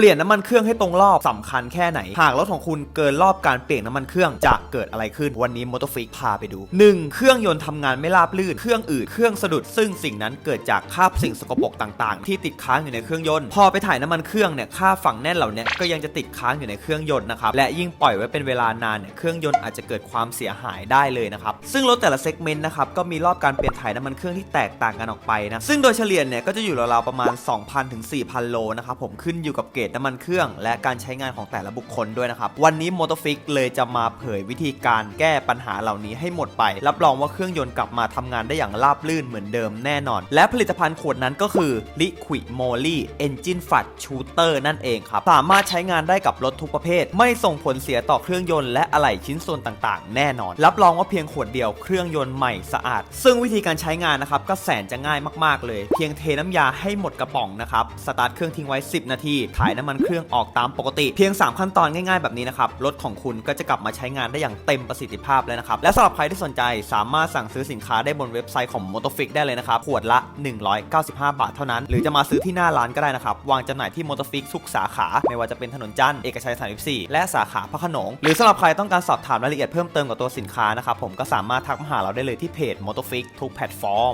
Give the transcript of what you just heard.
เปลี่ยนน้ำมันเครื่องให้ตรงรอบสำคัญแค่ไหน หากรถของคุณเกินรอบการเปลี่ยนน้ำมันเครื่องจะเกิดอะไรขึ้นวันนี้มอเตอร์ฟิกพาไปดู 1. เครื่องยนต์ทำงานไม่ราบลื่น เครื่องอืดเครื่องสะดุด ซึ่งสิ่งนั้นเกิดจากคราบสิ่งสกปรกต่างๆ ที่ติดค้างอยู่ในเครื่องยนต์พอไปถ่ายน้ำมันเครื่องเนี่ยค่าบฝังแน่นเหล่านี้ก็ยังจะติดค้างอยู่ในเครื่องยนต์นะครับและยิ่งปล่อยไว้เป็นเวลานานเนี่ยเครื่องยนต์อาจจะเกิดความเสียหายได้เลยนะครับซึ่งรถแต่ละเซกเมนต์นะครับก็มีรอบการเปลี่ยนถ่ายน้ำมันเครื่องที่แตกต่างกันออกไปนะซึ่งโดยเฉลี่ยเนี่ยก็จะอยู่ราวๆประมาณ 2,000ถึง4,000 โลนะครับผมขึ้นอยู่กับเกรดน้ำมันเครื่อง และการใช้งานของแต่ละบุคคลด้วยนะครับ วันนี้มอเตอร์ฟิกเลยจะมาเผยวิธีการแก้ปัญหาเหล่านี้ให้หมดไป รับรองว่าเครื่องยนต์กลับมาทำงานได้อย่างราบรื่นเหมือนเดิมแน่นอน และผลิตภัณฑ์ขวดนั้นก็คือ Liquid Moly Engine Fat Shooter นั่นเองครับ สามารถใช้งานได้กับรถทุกประเภท ไม่ส่งผลเสียต่อเครื่องยนต์และอะไหล่ชิ้นส่วนต่างๆ แน่นอน รับรองว่าเพียงขวดเดียวเครื่องยนต์ใหม่สะอาด ซึ่งวิธีการใช้งานนะครับก็แสนจะง่ายมากๆเลย เพียงเทน้ำยาให้หมดกระป๋องนะครับสตาร์ทเครื่องทิ้งไว้ 10 นาทีถ่ายน้ำมันเครื่องออกตามปกติเพียง 3 ขั้นตอนง่าย ๆแบบนี้นะครับรถของคุณก็จะกลับมาใช้งานได้อย่างเต็มประสิทธิภาพเลยนะครับและสำหรับใครที่สนใจสามารถสั่งซื้อสินค้าได้บนเว็บไซต์ของ Motofix ได้เลยนะครับขวดละ 195 บาทเท่านั้น หรือจะมาซื้อที่หน้าร้านก็ได้นะครับวางจำหน่ายที่ Motofix ทุกสาขา ไม่ว่าจะเป็นถนนจันทร์เอกชัย 34 และสาขาพระขนงหรือสำหรับใครต้องการสอบถามรายละเอียดเพิ่มเติมกับตัวสินค้านะครับผมก็สามารถทักมาหาเราได้เลยที่เพจ Motofix ทุกแพลตฟอร์ม